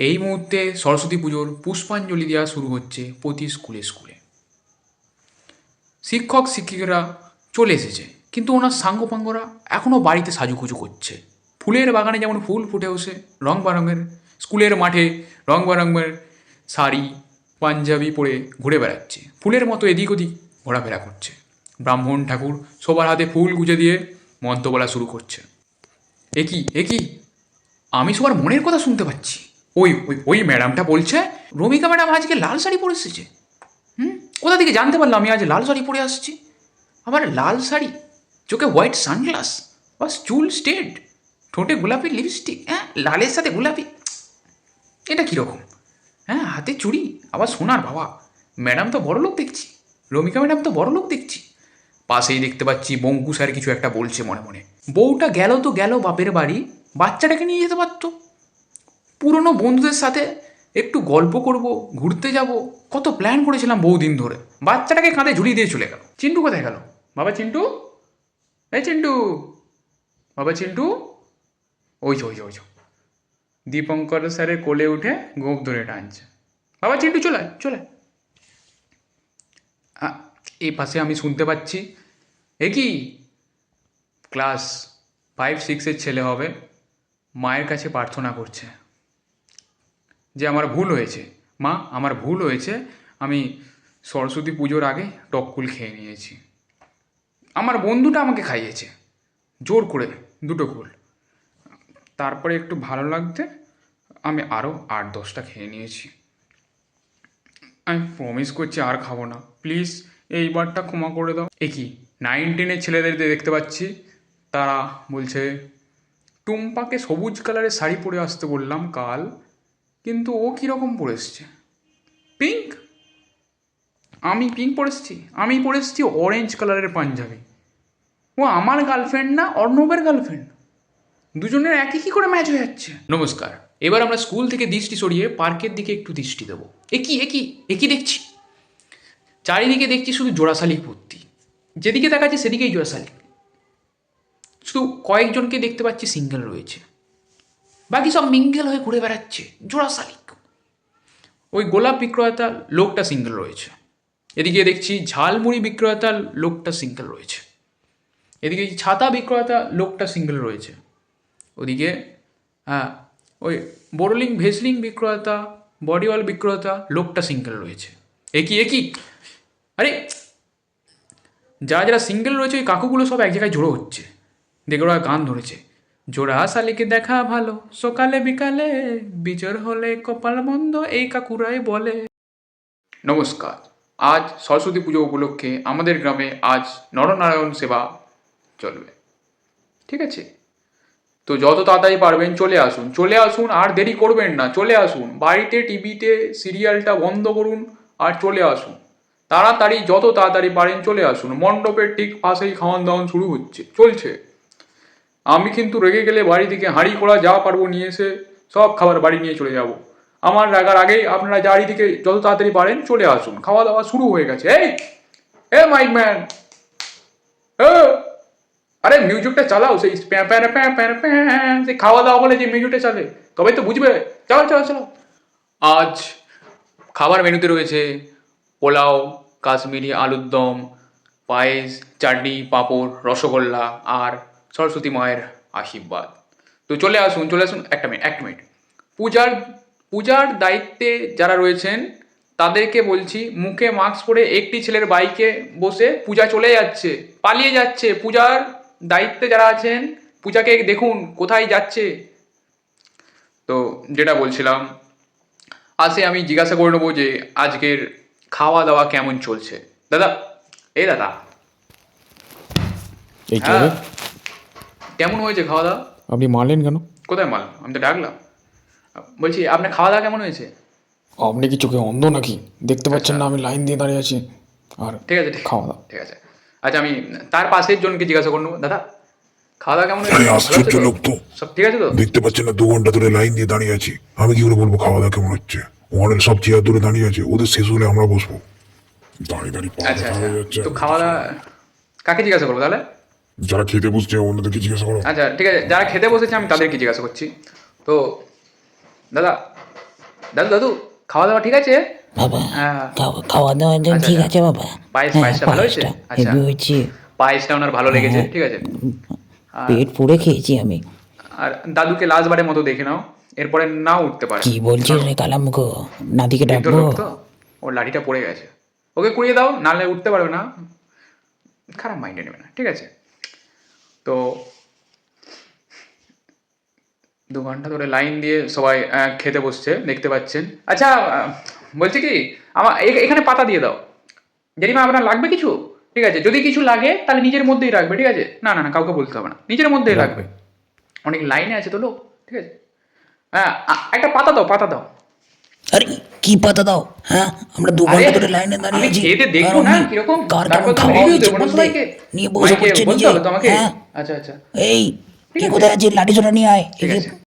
এই মুহূর্তে সরস্বতী পুজোর পুষ্পাঞ্জলি দেওয়া শুরু হচ্ছে প্রতি স্কুলে স্কুলে। শিক্ষক, শিক্ষিকারা চলে এসেছে, কিন্তু ওনার সাঙ্গপাঙ্গরা এখনও বাড়িতে সাজুগুজু করছে। ফুলের বাগানে যেমন ফুল ফুটে ওঠে রং বারঙের স্কুলের মাঠে রং বারঙের শাড়ি, পাঞ্জাবি পরে ঘুরে বেড়াচ্ছে। ফুলের মতো এদিক ওদিক ঘোরাফেরা করছে। ব্রাহ্মণ ঠাকুর সবার হাতে ফুল গুজে দিয়ে মন্ত্র বলা শুরু করছে। একই একই আমি সবার মনের কথা শুনতে পাচ্ছি। ওই ওই ওই ম্যাডামটা বলছে, রমিকা ম্যাডাম আজকে লাল শাড়ি পরে এসেছে। হুম? কোথা থেকে জানতে পারলাম আমি আজ লাল শাড়ি পরে আসছি? আবার লাল শাড়ি, চোখে হোয়াইট সানগ্লাস, বাস চুল স্টেট ঠোঁটে গোলাপি লিপস্টিক হ্যাঁ লালের সাথে গোলাপি, এটা কীরকম? হ্যাঁ হাতে চুড়ি, আবার সোনার বাবা। ম্যাডাম তো বড় লোক দেখছি, রমিকা ম্যাডাম তো বড় লোক দেখছি। পাশেই দেখতে পাচ্ছি বঙ্কু স্যার কিছু একটা বলছে মনে মনে। বউটা গেল তো গেল বাপের বাড়ি, বাচ্চাটাকে নিয়ে যেতে পারতো। পুরনো বন্ধুদের সাথে একটু গল্প করব, ঘুরতে যাব। কত প্ল্যান করেছিলাম বহুদিন ধরে। বাচ্চাটাকে কাঁধে ঝুলিয়ে দিয়ে চলে গেল। চিন্টু কোথায় গেল? বাবা চিন্টু? এই চিন্টু। বাবা চিন্টু? ওই যে ওই যে ওই যে। দীপঙ্কর স্যারের কোলে উঠে গোপ ধরে টানছে। বাবা চিন্টু, চলে চলে। এই পাশে আমি শুনতে পাচ্ছি। এ কি? ক্লাস ফাইভ সিক্সের ছেলে হবে। মায়ের কাছে প্রার্থনা করছে। যে আমার ভুল হয়েছে। মা, আমার ভুল হয়েছে। আমি সরস্বতী পুজোর আগে টককুল খেয়ে নিয়েছি। আমার বন্ধুটা আমাকে খাইয়েছে। জোর করে, দুটো কুল তারপরে একটু ভালো লাগতে আমি আরও আট, দশটা খেয়ে নিয়েছি। আমি প্রমিস করছি আর খাব না। প্লিজ এইবারটা ক্ষমা করে দাও। এ কি? নাইন টেনের ছেলেদের দেখতে পাচ্ছি। তারা বলছে, টুম্পাকে সবুজ কালারের শাড়ি পরে আসতে বললাম কাল। কিন্তু ও কীরকম পরে এসছে? পিঙ্ক আমি পিঙ্ক পরে এসছি? আমি পরে এসছি অরেঞ্জ কালারের পাঞ্জাবি। ও আমার গার্লফ্রেন্ড না অর্ণবের গার্লফ্রেন্ড দুজনের একই কী করে ম্যাচ হয়ে যাচ্ছে? নমস্কার। এবার আমরা স্কুল থেকে দৃষ্টি সরিয়ে পার্কের দিকে একটু দৃষ্টি দেবো। একই একই একই দেখছি? চারিদিকে দেখছি শুধু জোড়াশালিক ভর্তি যেদিকে দেখাচ্ছে সেদিকেই জোড়াশালিক শুধু কয়েকজনকে দেখতে পাচ্ছি সিঙ্গেল রয়েছে। বাকি সব মিঙ্গেল হয়ে ঘুরে বেড়াচ্ছে জোড়া শালিক ওই গোলাপ বিক্রয়তা লোকটা সিঙ্গেল রয়েছে। এদিকে দেখছি ঝালমুড়ি বিক্রয়তা লোকটা সিঙ্গেল রয়েছে। এদিকে ছাতা বিক্রয়তা লোকটা সিঙ্গেল রয়েছে। ওদিকে হ্যাঁ ওই বোরলিং ভেসলিং বিক্রয়তা বডি অয়েল বিক্রয়তা লোকটা সিঙ্গেল রয়েছে। একই একই আরে, যারা যারা সিঙ্গেল রয়েছে, ওই কাকুগুলো সব এক জায়গায় জড়ো হচ্ছে। দেখে ওরা গান ধরেছে। জোড়া শালিকে দেখা ভালো, সকালে বিকালে বিজর হলে কপাল বন্ধ এই কাকুরাই বলে। নমস্কার, আজ সরস্বতী পুজো উপলক্ষে আমাদের গ্রামে আজ নরনারায়ণ সেবা চলবে। ঠিক আছে? তো যত তাড়াতাড়ি পারবেন চলে আসুন চলে আসুন আর দেরি করবেন না, চলে আসুন। বাড়িতে, টিভিতে সিরিয়ালটা বন্ধ করুন আর চলে আসুন। তাড়াতাড়ি, যত তাড়াতাড়ি পারেন চলে আসুন। মণ্ডপের ঠিক পাশেই খাওয়ান দাওয়ান শুরু হচ্ছে, চলছে। আমি কিন্তু রেগে গেলে বাড়ি থেকে হাঁড়ি করা যা পারব নিয়ে এসে সব খাবার বাড়ি নিয়ে চলে যাব। আমার রাগার আগেই আপনারা বাড়ি থেকে যত তাড়াতাড়ি পারেন চলে আসুন। খাওয়া দাওয়া শুরু হয়ে গেছে। এই, এ, মাইক ম্যান। আরে মিউজিকটা চালাও সেই প্যাঁ প্যাঁ প্যাঁ প্যাঁ প্যাঁ সেই খাওয়া দাওয়া বলে যে মিউজিকটা চালে। তবেই তো বুঝবে। চালাও চালাও চালাও। আজ খাবার মেনুতে রয়েছে পোলাও, কাশ্মীরি আলুর দম, পায়েস, চাটনি, পাঁপড়, রসগোল্লা আর সরস্বতী মায়ের আশীর্বাদ। তো চলে আসুন চলে আসুন একটা মিনিট একটা মিনিট পূজার পূজার দায়িত্বে যারা রয়েছেন তাদেরকে বলছি মুখে মাস্ক পরে একটি ছেলের বাইকে বসে পূজা চলে যাচ্ছে পালিয়ে যাচ্ছে। পূজার দায়িত্বে যারা আছেন পূজাকে দেখুন কোথায় যাচ্ছে। তো যেটা বলছিলাম আসে আমি জিজ্ঞাসা করে নেব যে আজকের খাওয়া দাওয়া কেমন চলছে। দাদা এই দাদা হ্যাঁ। কেমন হয়েছে খাওয়া দাওয়া? আপনি মারলেন কেন? কোথায় মাল আমি তো ডাকলাম। বলছি আপনার খাওয়া দাওয়া কেমন হয়েছে? আপনি কি চোখে অন্ধ নাকি? দেখতে পাচ্ছেন না আমি লাইন দিয়ে দাঁড়িয়ে আছি। আর ঠিক আছে ঠিক খাওয়া দাওয়া। ঠিক আছে। আচ্ছা আমি তার পাশের জনকে জিজ্ঞাসা করব দাদা খাওয়া দাওয়া কেমন হয়েছে? আশ্চর্য লোক তো। সব ঠিক আছে তো? দেখতে পাচ্ছেন না দু ঘণ্টা ধরে লাইন দিয়ে দাঁড়িয়ে আছি। আমি কি করে বলব খাওয়া দাওয়া কেমন হচ্ছে? ওখানে সব চেয়ার ধরে দাঁড়িয়ে আছে। ওদের শেষ হলে আমরা বসবো। দাঁড়িয়ে দাঁড়িয়ে আচ্ছা আচ্ছা। তো খাওয়া দাওয়া কাকে জিজ্ঞাসা করব তাহলে? যারা খেতে বসছে অন্যদেরকে জিজ্ঞাসা করো। আচ্ছা ঠিক আছে যারা খেতে বসেছে আমি তাদেরকে জিজ্ঞাসা করছি। তো দাদা দাদু দাদু খাওয়া দাওয়া ঠিক আছে? বাবা হ্যাঁ। খাওয়া খাওয়া দাওয়া তো আচ্ছা, ঠিক আচ্ছা। আছে বাবা। পায়েস হ্যাঁ পায়েসটা ভালো হয়েছে? পায়েসটা আচ্ছা। হয়েছে। পায়েসটা ওনার ভালো লেগেছে ঠিক আছে? পেট পুড়ে খেয়েছি আমি। আর দাদুকে লাস্টবারের মতো দেখে নাও এরপরে নাও উঠতে পারে। কি বলছিস রে কালামুখো? নাদিকে ডাকবো? ওর লাঠিটা পড়ে গেছে। ওকে কুড়িয়ে দাও নাহলে উঠতে পারবে না। খারাপ মাইন্ডে নেবে না ঠিক আছে? তো দু ঘণ্টা ধরে লাইন দিয়ে সবাই খেতে বসছে দেখতে পাচ্ছেন। আচ্ছা বলছি কি আমার এখানে পাতা দিয়ে দাও। জেরিমা আপনার লাগবে কিছু? ঠিক আছে যদি কিছু লাগে তাহলে নিজের মধ্যেই রাখবে ঠিক আছে? না না না কাউকে বলতে হবে না। নিজের মধ্যেই রাখবে। অনেক লাইনে আছে তো লোক ঠিক আছে? হ্যাঁ একটা পাতা দাও পাতা দাও। আরে কি পাতা দাও? হ্যাঁ আমরা দু ঘণ্টা ধরে লাইনে দাঁড়িয়ে আছি। খেতে দেখব না? কীরকম? কার কেমন খাওয়া হয়েছে বলতে নিয়ে বসে পড়ছে নিজে হ্যাঁ। আচ্ছা আচ্ছা। এই কে কোথায় আছে লাঠি ছোটা নিয়ে আয়। ঠিক আছে।